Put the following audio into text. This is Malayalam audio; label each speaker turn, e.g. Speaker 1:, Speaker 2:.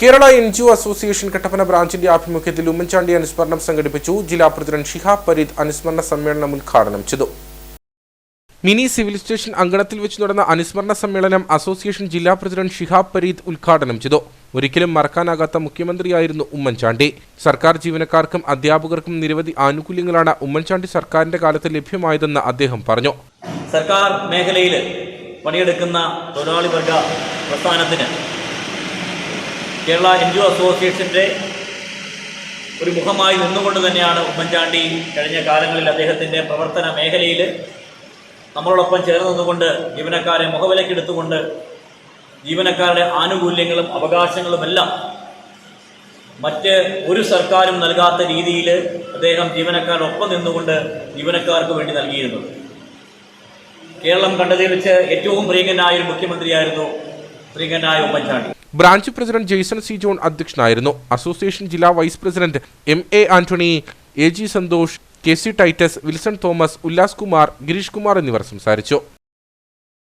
Speaker 1: Kerala N G O association Kattappana ബ്രാഞ്ചിന്റെ ആഭിമുഖ്യത്തിൽ ഉമ്മൻചാണ്ടി അനുസ്മരണം സംഘടിപ്പിച്ചു. ജില്ലാ പ്രസിഡന്റ് ഷിഹാബ് പരീദ് അനുസ്മരണ സമ്മേളനം ഉദ്ഘാടനം ചെയ്തു. മിനി സിവിൽ സ്റ്റേഷൻ അങ്കണത്തിൽ വെച്ച് നടന്ന അനുസ്മരണ സമ്മേളനം അസോസിയേഷൻ ജില്ലാ പ്രസിഡന്റ് ഷിഹാബ് പരീദ് ഉദ്ഘാടനം ചെയ്തു. ഒരിക്കലും മറക്കാനാകാത്ത മുഖ്യമന്ത്രിയായിരുന്നു ഉമ്മൻചാണ്ടി. സർക്കാർ ജീവനക്കാർക്കും അധ്യാപകർക്കും നിരവധി ആനുകൂല്യങ്ങളാണ് ഉമ്മൻചാണ്ടി സർക്കാരിന്റെ കാലത്ത് ലഭ്യമായതെന്ന് അദ്ദേഹം പറഞ്ഞു.
Speaker 2: സർക്കാർ മേഖലയിൽ പണിയെടുക്കുന്ന തൊഴിലാളി വർഗ പ്രസ്ഥാനത്തിന് കേരള ഹിന്ദു അസോസിയേഷന്റെ ഒരു മുഖമായി നിന്നുകൊണ്ട് തന്നെയാണ് ഉമ്മൻചാണ്ടി കഴിഞ്ഞ കാലങ്ങളിൽ അദ്ദേഹത്തിന്റെ പ്രവർത്തന മേഖലയിൽ നമ്മളോടൊപ്പം ചേർന്ന് നിന്നുകൊണ്ട് ജീവനക്കാരെ മുഖവിലക്കെടുത്തുകൊണ്ട് ജീവനക്കാരുടെ ആനുകൂല്യങ്ങളും അവകാശങ്ങളുമെല്ലാം മറ്റ് ഒരു സർക്കാരും നൽകാത്ത രീതിയിൽ അദ്ദേഹം ജീവനക്കാരോടൊപ്പം നിന്നുകൊണ്ട് ജീവനക്കാർക്ക് വേണ്ടി നൽകിയിരുന്നത്. കേരളം കണ്ടതിൽ വെച്ച് ഏറ്റവും പ്രിയങ്കനായ ഒരു മുഖ്യമന്ത്രിയായിരുന്നു പ്രിയങ്കനായ Oommen Chandy.
Speaker 1: Branch president Jaison C John അധ്യക്ഷനായിരുന്നു. അസോസിയേഷൻ ജില്ലാ vice president M A Antony A G Santhosh K C Titus Wilson Thomas Ullas Kumar Gireesh Kumar എന്നിവർ സംസാരിച്ചു.